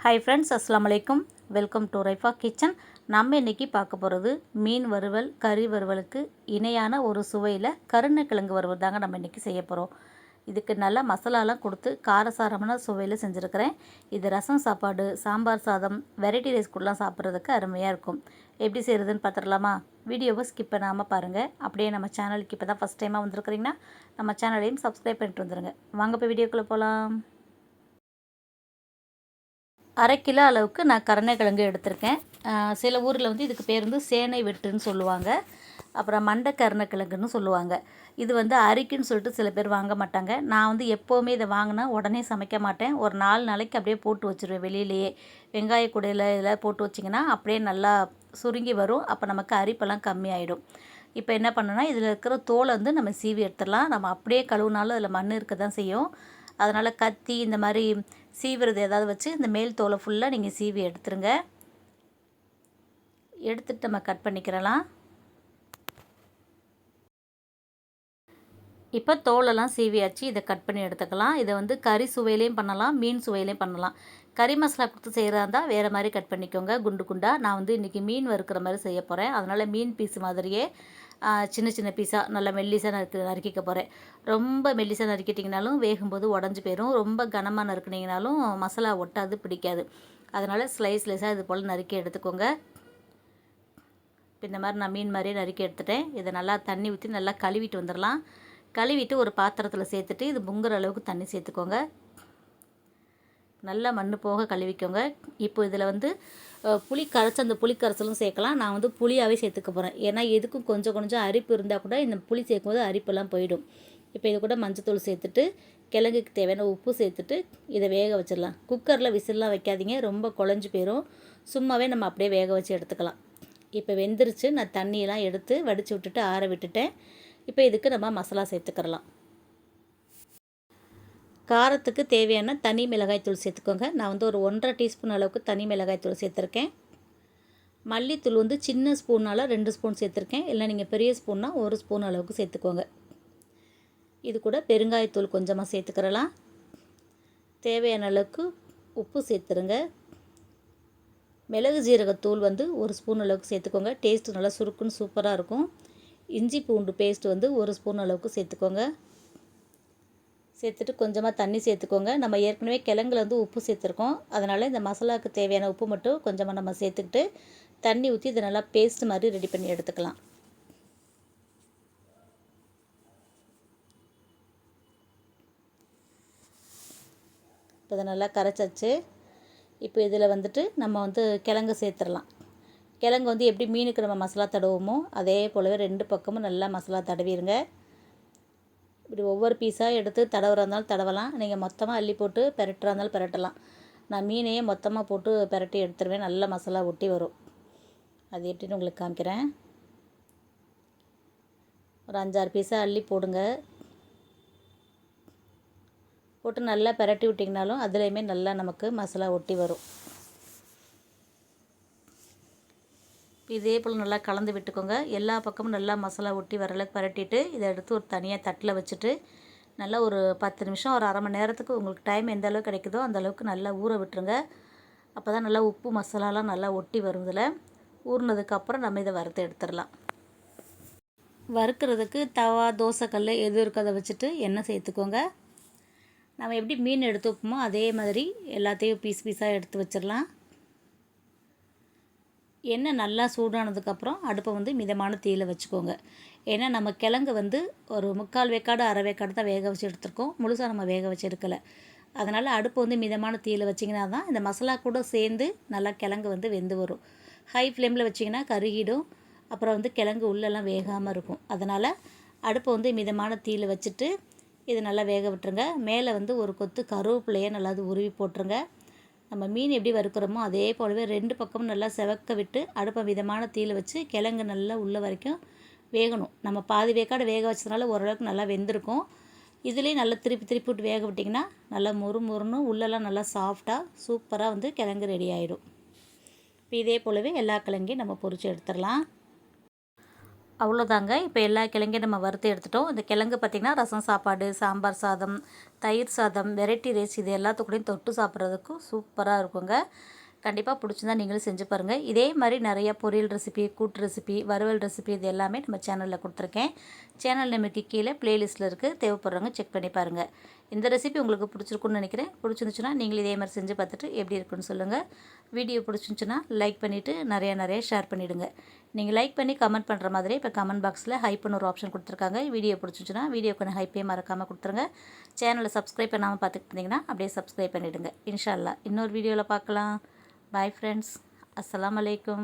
Hi friends அஸ்லாம் வலைக்கும் welcome to Raifa kitchen நம்ம இன்றைக்கி பார்க்க போகிறது மீன் வறுவல் கறி வறுவலுக்கு இணையான ஒரு சுவையில் கருணைக்கிழங்கு வறுவல் தாங்க நம்ம இன்றைக்கி செய்ய போகிறோம் இதுக்கு நல்லா மசாலாலாம் கொடுத்து காரசாரமான சுவையில் செஞ்சுருக்கிறேன். இது ரசம் சாப்பாடு சாம்பார் சாதம் வெரைட்டி ரைஸ் கூடலாம் சாப்பிட்றதுக்கு அருமையாக இருக்கும். எப்படி செய்கிறதுன்னு பார்த்துடலாமா வீடியோவை ஸ்கிப் பண்ணாமல் பாருங்கள் அப்படியே நம்ம சேனலுக்கு இப்போ தான் ஃபஸ்ட் டைமாக வந்திருக்கிறீங்கன்னா நம்ம சேனலையும் சப்ஸ்கிரைப் பண்ணிட்டு வந்துடுங்க வாங்க இப்போ வீடியோக்குள்ளே போகலாம் அரை கிலோ அளவுக்கு நான் கருணைக்கிழங்கு எடுத்திருக்கேன். சில ஊரில் வந்து இதுக்கு பேர் வந்து சேனை வெட்டுன்னு சொல்லுவாங்க. அப்புறம் மண்டை கருணைக்கிழங்குன்னு சொல்லுவாங்க. இது வந்து அரிக்குன்னு சொல்லிட்டு சில பேர் வாங்க மாட்டாங்க. நான் வந்து எப்போவுமே இதை வாங்கினா உடனே சமைக்க மாட்டேன். ஒரு நாலு நாளைக்கு அப்படியே போட்டு வச்சுருவேன் வெளியிலேயே. வெங்காய குடையில் இதில் போட்டு வச்சிங்கன்னா அப்படியே நல்லா சுருங்கி வரும். அப்போ நமக்கு அரிப்பெல்லாம் கம்மியாயிடும். இப்போ என்ன பண்ணணும்னா இதில் இருக்கிற தோலை வந்து நம்ம சீவி எடுத்துடலாம். நம்ம அப்படியே கழுவுனாலும் அதில் மண் இருக்க தான் செய்யும். அதனால் கத்தி இந்த மாதிரி சீவுறது ஏதாவது வச்சு இந்த மேல் தோலை ஃபுல்லாக நீங்கள் சீவி எடுத்துருங்க. எடுத்துட்டு நம்ம கட் பண்ணிக்கிறலாம். இப்போ தோலெல்லாம் சீவியாச்சு இதை கட் பண்ணி எடுத்துக்கலாம். இதை வந்து கறி சுவையிலையும் பண்ணலாம் மீன் சுவையிலையும் பண்ணலாம். கறி மசாலா கொடுத்து செய்கிறதா இருந்தால் வேறு மாதிரி கட் பண்ணிக்கோங்க குண்டு குண்டாக நான் வந்து இன்றைக்கி மீன் வறுக்கிற மாதிரி செய்ய போகிறேன் அதனால் மீன் பீஸ் மாதிரியே சின்ன சின்ன பீஸாக நல்லா மெல்லிசாக நறுக்க நறுக்கிக்க போகிறேன் ரொம்ப மெல்லிசாக நறுக்கிட்டிங்கனாலும் வேகும்போது உடஞ்சி போயிடும் ரொம்ப கனமாக நறுக்குனீங்கனாலும் மசாலா ஒட்டாது பிடிக்காது. அதனால் ஸ்லைஸ் ஸ்லைஸாக இது போல் நறுக்கி எடுத்துக்கோங்க. இந்த மாதிரி நான் மீன் மாதிரியே நறுக்கி எடுத்துட்டேன். இதை நல்லா தண்ணி ஊற்றி நல்லா கழுவிட்டு வந்துடலாம் கழுவிட்டு ஒரு பாத்திரத்தில் சேர்த்துட்டு இது பொங்குற அளவுக்கு தண்ணி சேர்த்துக்கோங்க. நல்லா மண் போக கழுவிக்கோங்க. இப்போ இதில் வந்து புளி கரைச்சி அந்த புளி கரைச்சலும் சேர்க்கலாம். நான் வந்து புளியாகவே சேர்த்துக்க போகிறேன் ஏன்னா எதுக்கும் கொஞ்சம் கொஞ்சம் அரிப்பு இருந்தால் கூட இந்த புளி சேர்க்கும்போது அரிப்பெல்லாம் போயிடும். இப்போ இது கூட மஞ்சத்தூள் சேர்த்துட்டு கிழங்குக்கு தேவையான உப்பு சேர்த்துட்டு இதை வேக வச்சிடலாம். குக்கரில் விசில்லாம் வைக்காதீங்க. ரொம்ப குழஞ்சி போயிடும் சும்மாவே நம்ம அப்படியே வேக வச்சு எடுத்துக்கலாம். இப்போ வெந்துருச்சு. நான் தண்ணியெல்லாம் எடுத்து வடித்து விட்டுட்டு ஆற விட்டுட்டேன். இப்போ இதுக்கு நம்ம மசாலா சேர்த்துக்கிறலாம். காரத்துக்கு தேவையான தனி மிளகாய்த்தூள் சேர்த்துக்கோங்க. நான் வந்து ஒரு ஒன்றரை டீஸ்பூன் அளவுக்கு தனி மிளகாய்த்தூள் சேர்த்துருக்கேன். மல்லித்தூள் வந்து சின்ன ஸ்பூனால் ரெண்டு ஸ்பூன் சேர்த்துருக்கேன். இல்லை நீங்கள் பெரிய ஸ்பூன்னா ஒரு ஸ்பூன் அளவுக்கு சேர்த்துக்கோங்க. இது கூட பெருங்காயத்தூள் கொஞ்சமாக சேர்த்துக்கிறலாம். தேவையான அளவுக்கு உப்பு சேர்த்துருங்க. மிளகு ஜீரகத்தூள் வந்து ஒரு ஸ்பூன் அளவுக்கு சேர்த்துக்கோங்க. டேஸ்ட்டு நல்லா சுருக்குன்னு சூப்பராக இருக்கும். இஞ்சி பூண்டு பேஸ்ட் வந்து ஒரு ஸ்பூன் அளவுக்கு சேர்த்துக்கோங்க. சேர்த்துட்டு கொஞ்சமாக தண்ணி சேர்த்துக்கோங்க. நம்ம ஏற்கனவே கிழங்குல வந்து உப்பு சேர்த்துருக்கோம். அதனால் இந்த மசாலாவுக்கு தேவையான உப்பு மட்டும் கொஞ்சமாக நம்ம சேர்த்துக்கிட்டு தண்ணி ஊற்றி இதை நல்லா பேஸ்ட் மாதிரி ரெடி பண்ணி எடுத்துக்கலாம். இப்போ இதை நல்லா கரைச்சாச்சு. இப்போ இதில் வந்துட்டு நம்ம வந்து கிழங்கு சேர்த்துடலாம். கிழங்கு வந்து எப்படி மீனுக்கு நம்ம மசாலா தடவுமோ அதே போலவே ரெண்டு பக்கமும் நல்லா மசாலா தடவிடுங்க இப்படி ஒவ்வொரு பீஸாக எடுத்து தடவுறா இருந்தாலும் தடவலாம். நீங்கள் மொத்தமாக அள்ளி போட்டு பெரட்டுறா இருந்தாலும் பெரட்டலாம். நான் மீனையே மொத்தமாக போட்டு பெரட்டி எடுத்துருவேன். நல்ல மசாலா ஒட்டி வரும். அது எப்படின்னு உங்களுக்கு காமிக்கிறேன். ஒரு அஞ்சாறு பீஸாக அள்ளி போடுங்க. போட்டு நல்லா பெரட்டி விட்டிங்கனாலும் அதுலேயுமே நல்லா நமக்கு மசாலா ஒட்டி வரும். இதே போல் நல்லா கலந்து விட்டுக்கோங்க. எல்லா பக்கமும் நல்லா மசாலா ஒட்டி வர பரட்டிட்டு இதை எடுத்து ஒரு தனியாக தட்டில் வச்சுட்டு நல்லா ஒரு பத்து நிமிஷம் ஒரு அரை மணி நேரத்துக்கு உங்களுக்கு டைம் எந்த அளவுக்கு கிடைக்குதோ அந்த அளவுக்கு நல்லா ஊற விட்டுருங்க. அப்போ தான் நல்லா உப்பு மசாலாலாம் நல்லா ஒட்டி வரும் இதில். ஊறினதுக்கப்புறம் நம்ம இதை வறுத்து எடுத்துடலாம். வறுக்கிறதுக்கு தவா தோசைக்கல் எது இருக்கோ அதை வச்சுட்டு எண்ணெய் சேர்த்துக்கோங்க. நம்ம எப்படி மீன் எடுத்து வைப்போமோ அதே மாதிரி எல்லாத்தையும் பீஸ் பீஸாக எடுத்து வச்சிடலாம். எண்ணெய் நல்லா சூடானதுக்கப்புறம் அடுப்பை வந்து மிதமான தீயில் வச்சுக்கோங்க. ஏன்னா நம்ம கிழங்கு வந்து ஒரு முக்கால் வேக்காடு அரை வேக்காடு தான் வேக வச்சு எடுத்துருக்கோம். முழுசாக நம்ம வேக வச்சு எடுக்கலை. அதனால் அடுப்பு வந்து மிதமான தீயில் வச்சிங்கன்னா தான் இந்த மசாலா கூட சேர்ந்து நல்லா கிழங்கு வந்து வெந்து வரும். ஹை ஃப்ளேமில் வச்சிங்கன்னா கருகிடும். அப்புறம் வந்து கிழங்கு உள்ளெல்லாம் வேகாமல் இருக்கும். அதனால் அடுப்பை வந்து மிதமான தீயில் வச்சுட்டு இது நல்லா வேக விட்டுருங்க. மேலே வந்து ஒரு கொத்து கருவேப்பிலையை நல்லா அது உருவி போட்டுருங்க. நம்ம மீன் எப்படி வறுக்கிறோமோ அதே போலவே ரெண்டு பக்கமும் நல்லா செவக்க விட்டு அடுப்பை மிதமான தீயில் வச்சு கிழங்கு நல்லா உள்ள வரைக்கும் வேகணும். நம்ம பாதி வேக்காடு வேக வச்சதுனால ஓரளவுக்கு நல்லா வெந்திருக்கும். இதுலேயும் நல்லா திருப்பி திருப்பி விட்டு வேக விட்டிங்கன்னா நல்லா மொறு மொறுன்னு உள்ளெல்லாம் நல்லா சாஃப்டாக சூப்பராக வந்து கிழங்கு ரெடி ஆகிடும் இப்போ இதே போலவே எல்லா கிழங்கையும் நம்ம பொறிச்சு எடுத்துடலாம். அவ்வளோதாங்க. இப்போ எல்லா கிழங்கையும் நம்ம வறுத்து எடுத்துட்டோம். இந்த கிழங்கு பார்த்திங்கன்னா ரசம் சாப்பாடு சாம்பார் சாதம் தயிர் சாதம் வெரைட்டி ரைஸ் இது எல்லாத்துக்கூடையும் தொட்டு சாப்பிட்றதுக்கும் சூப்பராக இருக்குங்க. கண்டிப்பாக பிடிச்சிருந்தா நீங்களும் செஞ்சு பாருங்கள் இதே மாதிரி நிறைய பொரியல் ரெசிபி கூட்டு ரெசிபி வறுவல் ரெசிபி இது எல்லாமே நம்ம சேனலில் கொடுத்துருக்கேன். சேனல் நமக்கு கீழே ப்ளேலிஸ்ட்டில் இருக்குது தேவைப்படுறவங்க செக் பண்ணி பாருங்கள் இந்த ரெசிபி உங்களுக்கு பிடிச்சிருக்குன்னு நினைக்கிறேன். பிடிச்சிருந்துச்சுன்னா நீங்களும் இதே மாதிரி செஞ்சு பார்த்துட்டு எப்படி இருக்குன்னு சொல்லுங்கள் வீடியோ பிடிச்சிருந்துச்சுன்னா லைக் பண்ணிவிட்டு நிறையா நிறைய ஷேர் பண்ணிவிடுங்க நீங்கள் லைக் பண்ணி கமெண்ட் பண்ணுற மாதிரி இப்போ கமெண்ட் பாக்ஸில் ஹைப்னு ஒரு ஆப்ஷன் கொடுத்துருக்காங்க. வீடியோ பிடிச்சிச்சுன்னா வீடியோக்கான ஹைப்பே மறக்காமல் கொடுத்துருங்க. சேனலை சப்ஸ்கிரைப் பண்ணாமல் பார்த்துக்கிட்டிங்கன்னா இருந்தீங்கன்னா அப்படியே சப்ஸ்கிரைப் பண்ணிவிடுங்க இன்ஷால்லா இன்னொரு வீடியோவில் பார்க்கலாம். బాయ్ ఫ్రెండ్స్ అస్సలం అయికం